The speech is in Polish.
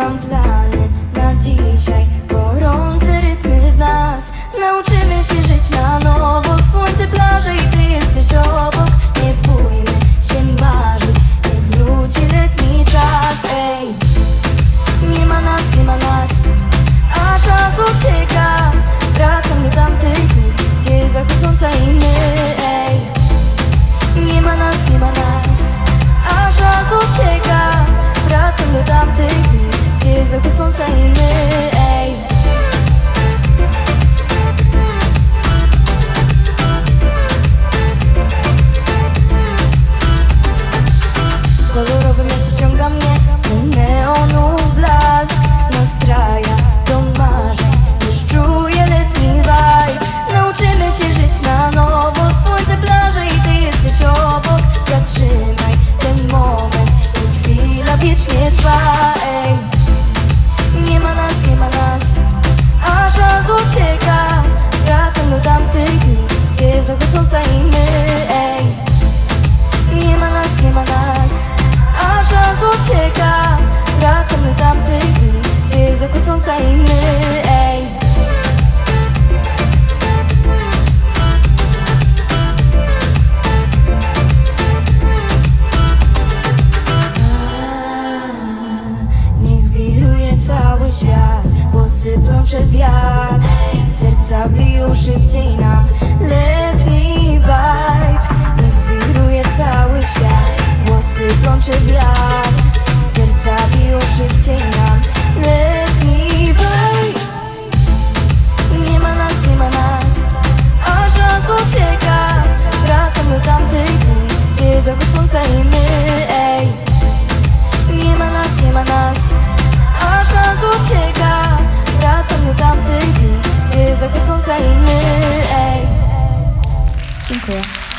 Vamos lá. Nowe miasto ciąga mnie Do neonów blask. Nastraja do marzeń. Już czuję letni waj Nauczymy się żyć na nowo. Słońce, plaże i ty jesteś obok. Zatrzymaj ten moment I chwila wiecznie trwa ej. Nie ma nas, nie ma nas A czas ucieka. Wracam do tamtych dni Gdzie zachodząca i my. więcej my ej. Niech wiruje cały świat, włosy plącze wiatr Serca biją szybciej nam letni vibe Niech wiruje cały świat, włosy plącze wiatr Serca biją szybciej Zachód słońca i my ej. Nie ma nas, nie ma nas A czas ucieka Wracam do tamtych dni Gdzie słońca i my ej. Dziękuję